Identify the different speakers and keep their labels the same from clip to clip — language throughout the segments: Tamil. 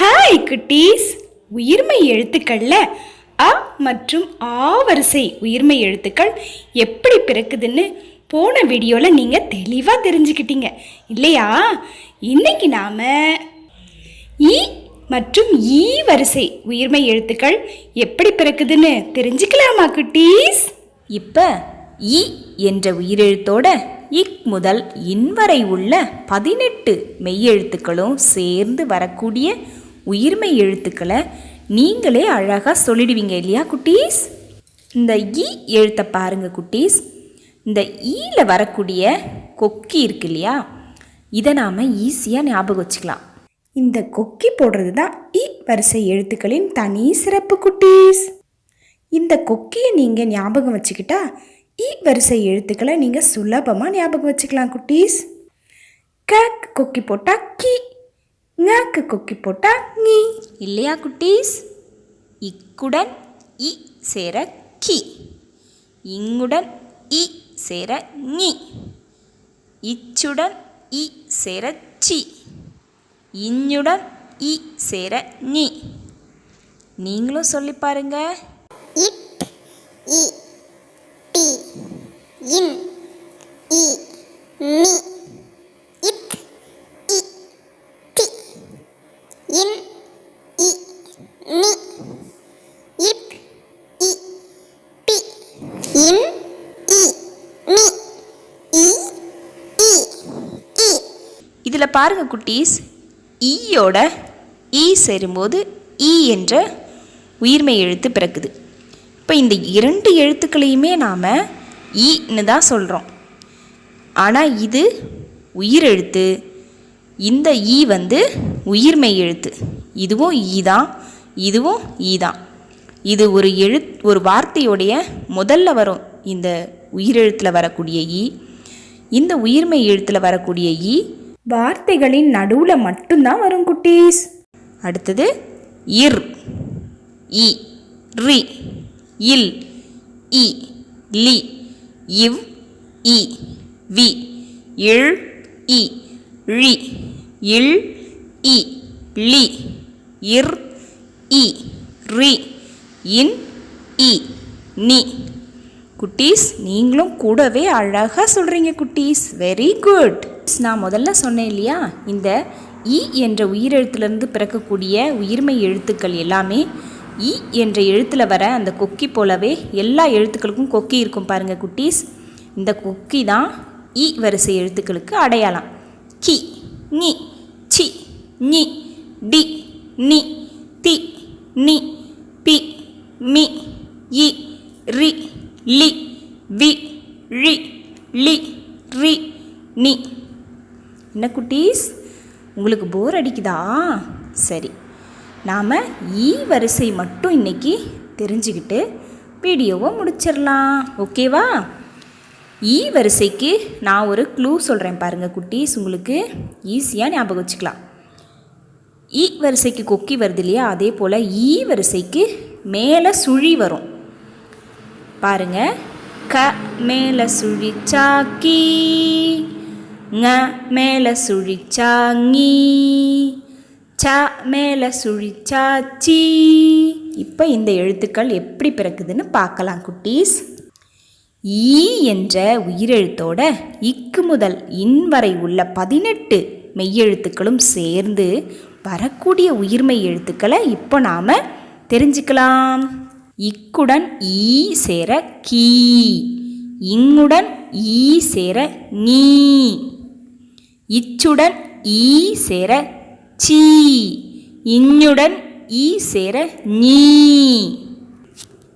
Speaker 1: ஹாய் குட்டீஸ். உயிர்மை எழுத்துக்கள்ல அ மற்றும் ஆ வரிசை உயிர்மை எழுத்துக்கள் எப்படி பிறக்குதுன்னு போன வீடியோவில் நீங்கள் தெளிவாக தெரிஞ்சுக்கிட்டீங்க. இல்லையா? இன்னைக்கு நாம் இ மற்றும் ஈ வரிசை உயிர்மை எழுத்துக்கள் எப்படி பிறக்குதுன்னு தெரிஞ்சுக்கலாமா குட்டீஸ்?
Speaker 2: இப்போ இ என்ற உயிரெழுத்தோட இக் முதல் இன் வரை உள்ள பதினெட்டு மெய்யெழுத்துக்களும் சேர்ந்து வரக்கூடிய உயிர்மெய் எழுத்துக்களை நீங்களே அழகாக சொல்லிடுவீங்க இல்லையா குட்டீஸ்? இந்த இ எழுத்தை பாருங்க குட்டீஸ். இந்த ஈல வரக்கூடிய கொக்கி இருக்கு இல்லையா இதை நாம் ஈஸியாக ஞாபகம் வச்சுக்கலாம்.
Speaker 1: இந்த கொக்கி போடுறது தான் இ வரிசை எழுத்துக்களின் தனி சிறப்பு குட்டீஸ். இந்த கொக்கியை நீங்கள் ஞாபகம் வச்சுக்கிட்டா இ வரிசை எழுத்துக்களை நீங்கள் சுலபமாக ஞாபகம் வச்சுக்கலாம் குட்டீஸ். கக்கு கொக்கி போட்டா கி ஞாக்கு கொக்கி போட்டா நீ
Speaker 2: இல்லையா குட்டீஸ்? இக்குடன் இ சேர கி. இங்குடன் இ சேர நீ இச்சுடன் இ சேர சி. இஞ்சுடன் இ சேர நீ நீங்களும் சொல்லி பாருங்கள்
Speaker 3: இட் இ டி இன் இ மி இட் இ தி. இன் இ மி இட் இ தி. இன் இ மி இ இ இ
Speaker 2: இதில் பாருங்க குட்டீஸ். ஈயோட ஈ சேரும்போது ஈ என்ற உயிர்மெய் எழுத்து பிறக்குது. இப்போ இந்த இரண்டு எழுத்துக்களையுமே நாம் ஈன்னு தான் சொல்கிறோம் ஆனால் இது உயிர் எழுத்து இந்த ஈ வந்து உயிர்மெய் எழுத்து. இதுவும் ஈ தான். இதுவும் ஈ தான். இது ஒரு எழுத் ஒரு வார்த்தையுடைய முதல்ல வரும் இந்த உயிரெழுத்தில் வரக்கூடிய ஈ இந்த உயிர்மெய் எழுத்தில் வரக்கூடிய ஈ
Speaker 1: வார்த்தைகளின் நடுவில் மட்டும்தான் வரும் குட்டீஸ்.
Speaker 2: அடுத்தது இர். இ ரி. இல் இ லி. இவ் இ வி இழ் இ ழி இல் இ லி இர் இ ரி இன் இ நி. குட்டீஸ் நீங்களும் கூடவே அழகாக சொல்கிறீங்க குட்டீஸ். வெரி குட் நான் முதல்ல சொன்னேன் இல்லையா? இந்த இ என்ற உயிரெழுத்துலேருந்து பிறக்கக்கூடிய உயிர்மை எழுத்துக்கள் எல்லாமே இ என்ற எழுத்தில் வர அந்த கொக்கி போலவே எல்லா எழுத்துக்களுக்கும் கொக்கி இருக்கும் பாருங்கள் குட்டீஸ். இந்த கொக்கி தான் இ வரிசை எழுத்துக்களுக்கு அடையாளம். கி நி சி நி டி நி தி நி பி மி இ ரி லி வி ழி லி ரி நி என்ன குட்டீஸ்? உங்களுக்கு போர் அடிக்குதா? சரி. நாம் ஈ வரிசை மட்டும் இன்னைக்கு தெரிஞ்சுக்கிட்டு வீடியோவை முடிச்சிடலாம். ஓகேவா? ஈ வரிசைக்கு நான் ஒரு க்ளூ சொல்கிறேன் பாருங்கள் குட்டீஸ் உங்களுக்கு ஈஸியாக ஞாபகம் வச்சுக்கலாம். ஈ வரிசைக்கு கொக்கி வருது இல்லையா? அதே போல் ஈ வரிசைக்கு மேலே சுழி வரும். பாருங்க. க மேலே சுழி சாக்கி ங மேலே சுழி சாங்கி ச மேலே சுழிச்சா சீ. இப்போ இந்த எழுத்துக்கள் எப்படி பிறக்குதுன்னு பார்க்கலாம் குட்டீஸ். ஈ என்ற உயிரெழுத்தோட இக்கு முதல் இன் வரை உள்ள பதினெட்டு மெய்யெழுத்துக்களும் சேர்ந்து வரக்கூடிய உயிர்மெய் எழுத்துக்களை இப்போ நாம் தெரிஞ்சுக்கலாம். இக்குடன் ஈ சேர கீ. இங்குடன் ஈ சேர நீ. இச்சுடன் ஈ சேர சீ. இன்னுடன் ஈ சேர நீ.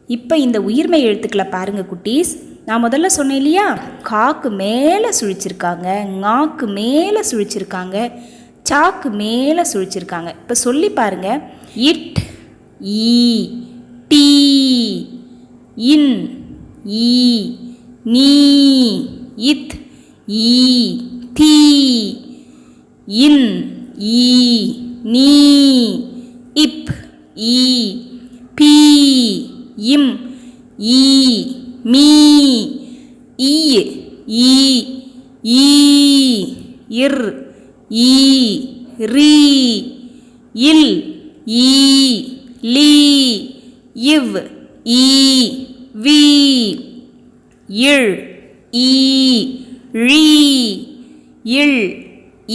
Speaker 2: இப்போ இந்த உயிர்மெய் எழுத்துக்களை பாருங்க குட்டீஸ். நான் முதல்ல சொன்னேன் இல்லையா? காக்கு மேலே சுழிச்சிருக்காங்க ஞாக்கு மேலே சுழிச்சிருக்காங்க சாக்கு மேலே சுழிச்சிருக்காங்க. இப்போ சொல்லி பாருங்க. இட் ஈ டீ இன் ஈ நீ இத் ஈ தீ இன். ஈ நீ இப் ஈ பி இம் ஈ மீ ஈ ஈ ஈ இர் ஈ ரீ இல் ஈ லீ இவ் ஈ வி இழ் ஈ ழீ இள்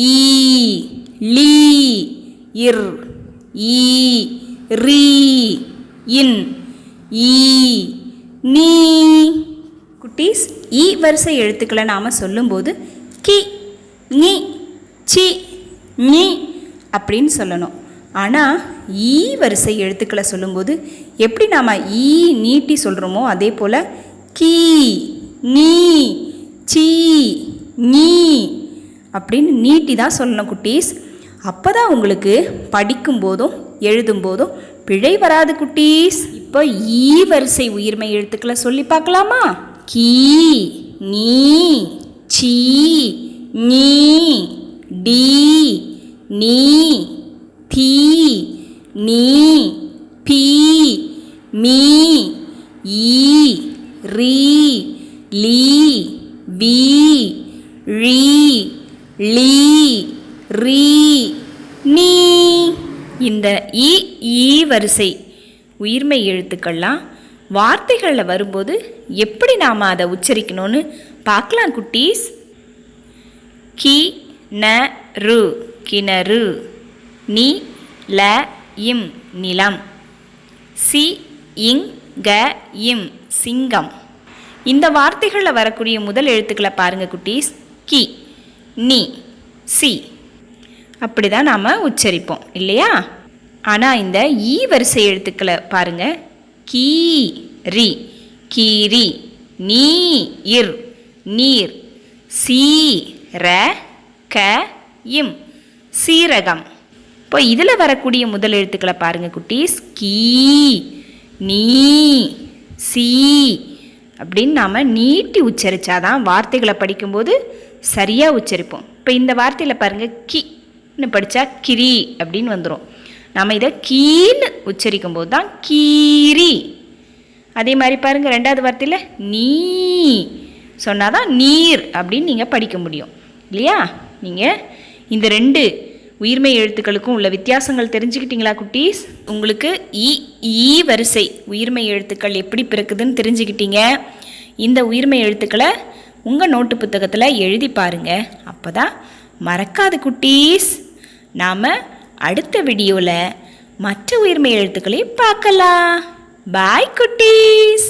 Speaker 2: ஈ லீ இர் ஈ ரீ இன் ஈ நீ. குட்டீஸ் ஈ வரிசை எழுத்துக்களை நாம் சொல்லும்போது கி நீ சி நீ அப்படின்னு சொல்லணும். ஆனால் ஈ வரிசை எழுத்துக்களை சொல்லும்போது எப்படி நாம் ஈ நீட்டி சொல்கிறோமோ அதே போல் கீ நீ சீ நீ அப்படின்னு நீட்டி தான் சொல்லணும் குட்டீஸ். அப்போ தான் உங்களுக்கு படிக்கும்போதும் எழுதும்போதும் பிழை வராது குட்டீஸ். இப்போ ஈ வரிசை உயிர்மை எழுத்துக்களை சொல்லி பார்க்கலாமா? கீ நீ சீ நீ டி நீ தீ நீ பி மீ ஈ ரீ லீ வி ழீ லீ. ரீ நீ. இந்த இ ஈ வரிசை. உயிர்மை எழுத்துக்கள்லாம் வார்த்தைகளில் வரும்போது எப்படி நாம் அதை உச்சரிக்கணும்னு பார்க்கலாம் குட்டீஸ். கி ந ரு கிணறு. நி ல இம் நிலம். சி இங் க இம் சிங்கம். இந்த வார்த்தைகளில் வரக்கூடிய முதல் எழுத்துக்களை பாருங்கள் குட்டீஸ். கி நி சி. அப்படி தான் நாம் உச்சரிப்போம் இல்லையா? ஆனால் இந்த ஈ வரிசை எழுத்துக்களை பாருங்கள் கீ ரி. கீரி நீ இர். நீர். சீ ர க இம். சீரகம். இப்போ இதில் வரக்கூடிய முதல் எழுத்துக்களை பாருங்கள் குட்டீஸ். கீ நீ சி. அப்படின்னு நாம் நீட்டி உச்சரித்தாதான் வார்த்தைகளை படிக்கும்போது சரியாக உச்சரிப்போம். இப்போ இந்த வார்த்தையில் பாருங்கள் கி. கின்னு படித்தா கிரி அப்படின்னு வந்துடும் நம்ம இதை கீன்னு உச்சரிக்கும் போது தான் கீரி. அதே மாதிரி பாருங்கள் ரெண்டாவது வார்த்தையில் நீ. சொன்னால் தான் நீர் அப்படின்னு நீங்கள் படிக்க முடியும். இல்லையா? நீங்கள் இந்த ரெண்டு உயிர்மை எழுத்துக்களுக்கும் உள்ள வித்தியாசங்கள் தெரிஞ்சுக்கிட்டீங்களா குட்டீஸ்? உங்களுக்கு இ ஈ வரிசை உயிர்மை எழுத்துக்கள் எப்படி பிறக்குதுன்னு தெரிஞ்சுக்கிட்டீங்க. இந்த உயிர்மை எழுத்துக்களை உங்கள் நோட்டு புத்தகத்தில் எழுதி பாருங்கள் அப்போ தான் மறக்காது குட்டீஸ். நாம் அடுத்த வீடியோவில் மற்ற உயிர்மை எழுத்துக்களை பார்க்கலாம். பாய் குட்டீஸ்.